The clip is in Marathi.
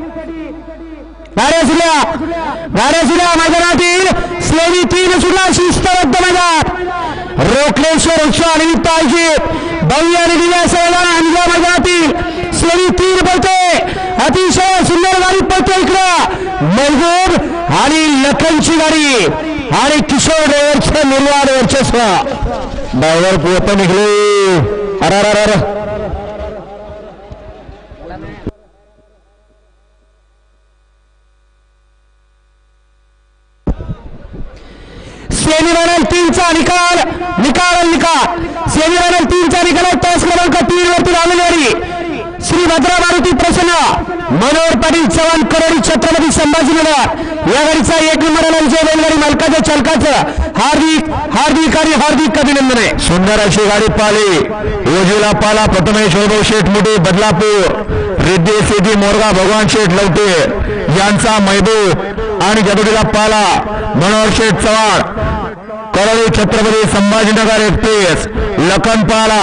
गाड्या सुद्धा गाड्या सुद्धा मैदानातील स्लेवी तीन सुद्धा शिस्तबद्ध मैदान रोखलेश्वर उत्सव आणि पाहिजे भव्य आणि दिव्या सहदान अंजा मैदानातील स्लेवी तीन पळते अतिशय सुंदर गाडी पळते इकडं. महबूब आणि लखनची गाडी. आणि किशोर ड्रायव्हरचं निर्वाण वर्चस्व ड्रायव्हर पोहत निघले. अरे अरे अरे. सेमीफायनल तीनचा निकाल निकाल निकाल निकाल. सेमीफायनल तीनचा निकाल तास क्रमांक तीन वरती लावलेली श्री भद्रा मारुती प्रसन्न. मनोहर पाटील चव्हाण करोडी छत्रपती संभाजीनगर. या गाडीचा एक नंबर आला विजय बैलगाडी मालकाच्या चालकाचं. हार्दिक हार्दिक आणि हार्दिक अभिनंदन. आहे सुंदर अशी गाडी पाली योजीला पाला प्रथमेश वैभव शेठ मुठे बदलापूर. रिद्धी सिद्धी मोरगा भगवान शेठ लवटे. यांचा मैदू आणि जगडीला पाला. मनोहर शेठ चव्हाण. करोडी छत्रपती संभाजीनगर एकतीस लखनपाला